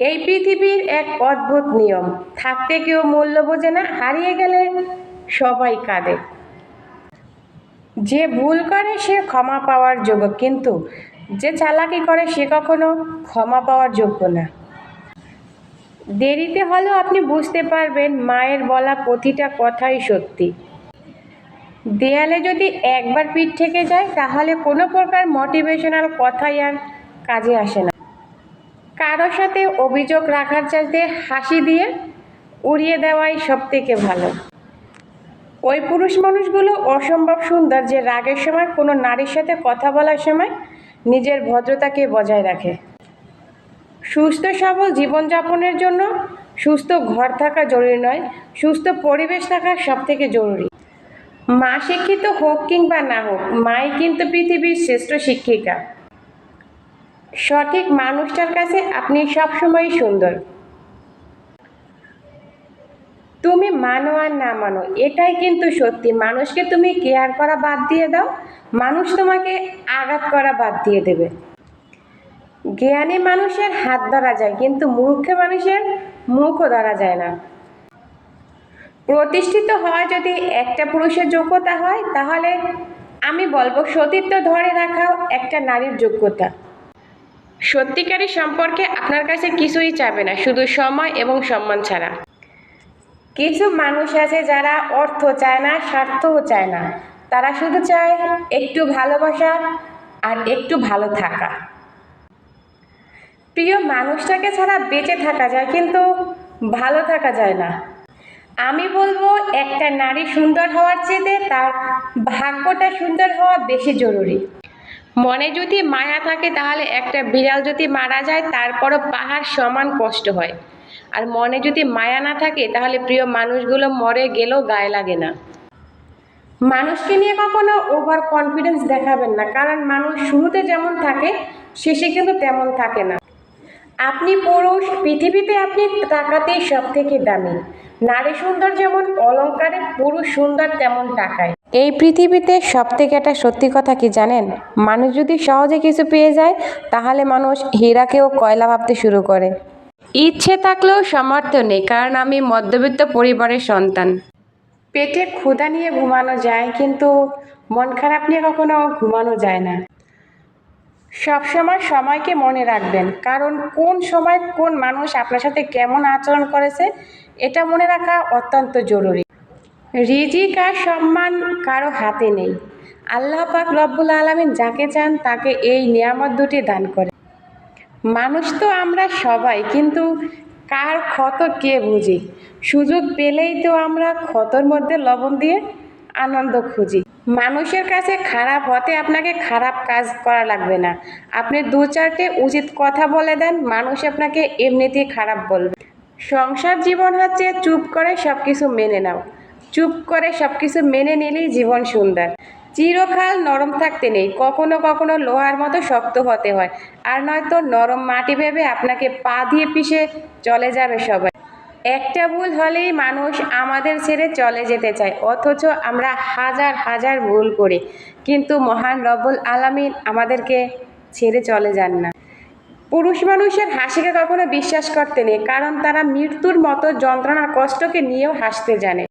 এই পৃথিবীর এক অদ্ভুত নিয়ম, থাকতে কেউ মূল্য বোঝে না, হারিয়ে গেলে সবাই কাঁদে। যে ভুল করে সে ক্ষমা পাওয়ার যোগ্য, কিন্তু যে চালাকি করে সে কখনো ক্ষমা পাওয়ার যোগ্য না। দেরিতে হলেও আপনি বুঝতে পারবেন, মায়ের বলা প্রতিটা কথাই সত্যি। দেয়ালে যদি একবার পিঠ থেকে যায়, তাহলে কোনো প্রকার মোটিভেশনাল কথাই আর কাজে আসে না। কারোর সাথে অভিযোগ রাখার চাইতে হাসি দিয়ে উড়িয়ে দেওয়াই সব থেকে ভালো। ওই পুরুষ মানুষগুলো অসম্ভব সুন্দর যে রাগের সময় কোনো নারীর সাথে কথা বলার সময় নিজের ভদ্রতাকে বজায় রাখে। সুস্থ, সবল জীবনযাপনের জন্য সুস্থ ঘর থাকা জরুরি নয়, সুস্থ পরিবেশ থাকা সব থেকে জরুরি। মা শিক্ষিত হোক কিংবা না হোক, মাই কিন্তু পৃথিবীর শ্রেষ্ঠ শিক্ষিকা। সঠিক মানুষটার কাছে আপনি সবসময় সুন্দর। তুমি মানো আর না মানো, এটাই কিন্তু সত্যি। মানুষকে তুমি কেয়ার করা বাদ দিয়ে দাও, মানুষ তোমাকে আঘাত করা বাদ দিয়ে দেবে। জ্ঞানী মানুষের হাত ধরা যায়, কিন্তু মূর্খ মানুষের মুখও ধরা যায় না। প্রতিষ্ঠিত হওয়া যদি একটা পুরুষের যোগ্যতা হয়, তাহলে আমি বলব সতীত্ব ধরে রাখাও একটা নারীর যোগ্যতা। সত্যিকারী সম্পর্কে আপনার কাছে কিছুই চাবে না, শুধু সময় এবং সম্মান ছাড়া। কিছু মানুষ আছে যারা অর্থ চায় না, স্বার্থও চায় না। তারা শুধু চায় একটু ভালোবাসা আর একটু ভালো থাকা। প্রিয় মানুষটাকে ছাড়া বেঁচে থাকা যায়, কিন্তু ভালো থাকা যায় না। আমি বলব, একটা নারী সুন্দর হওয়ার চেয়ে তার ভাগ্যটা সুন্দর হওয়া বেশি জরুরি। মনে যদি মায়া থাকে তাহলে একটা বিড়াল যদি মারা যায়, তারপরও পাহাড় সমান কষ্ট হয়। আর মনে যদি মায়া না থাকে, তাহলে প্রিয় মানুষগুলো মরে গেলেও গায়ে লাগে না। মানুষকে নিয়ে কখনো ওভার কনফিডেন্স দেখাবেন না, কারণ মানুষ শুরুতে যেমন থাকে, শেষে কিন্তু তেমন থাকে না। আপনি পুরুষ, পৃথিবীতে আপনি টাকাতেই সব থেকে দামি। নারী সুন্দর যেমন অলংকারে পুরুষ সুন্দর তেমন টাকায় এই পৃথিবীতে সব থেকে একটা সত্যি কথা কি জানেন? মানুষ যদি সহজে কিছু পেয়ে যায়, তাহলে মানুষ হীরাকেও কয়লা ভাবতে শুরু করে। ইচ্ছে থাকলেও সামর্থ্য নেই, কারণ আমি মধ্যবিত্ত পরিবারের সন্তান। পেটে ক্ষুধা নিয়ে ঘুমানো যায়, কিন্তু মন খারাপ নিয়ে কখনো ঘুমানো যায় না। সবসময় সময়কে মনে রাখবেন, কারণ কোন সময় কোন মানুষ আপনার সাথে কেমন আচরণ করেছে, এটা মনে রাখা অত্যন্ত জরুরি। রিজিক আর সম্মান কারও হাতে নেই। আল্লাহ পাক রব্বুল আলমিন যাকে চান তাকে এই নিয়ামত দুটি দান করে। মানুষ তো আমরা সবাই, কিন্তু কার ক্ষত কে বুঝি? সুযোগ পেলেই তো আমরা ক্ষতর মধ্যে লবণ দিয়ে আনন্দ খুঁজি। মানুষের কাছে খারাপ হতে আপনাকে খারাপ কাজ করা লাগবে না। আপনি দু চারটে উচিত কথা বলে দেন, মানুষ আপনাকে এমনিতেই খারাপ বলবে। সংসার জীবন হচ্ছে চুপ করে সব কিছু মেনে নাও। চুপ করে সব কিছু মেনে নিলেই জীবন সুন্দর। চিরকাল নরম থাকতে নেই, কখনো কখনো লোহার মতো শক্ত হতে হয়। আর নয়তো নরম মাটি ভেবে আপনাকে পা দিয়ে পিষে চলে যাবে সবাই। একটা ভুল হলেই মানুষ আমাদের ছেড়ে চলে যেতে চায়, অথচ আমরা হাজার হাজার ভুল করি। কিন্তু মহান রব্বুল আলামিন আমাদেরকে ছেড়ে চলে যান না। পুরুষ মানুষের হাসিকে কখনো বিশ্বাস করতে নেই, কারণ তারা মৃত্যুর মতো যন্ত্রণার কষ্টকে নিয়েও হাসতে জানে।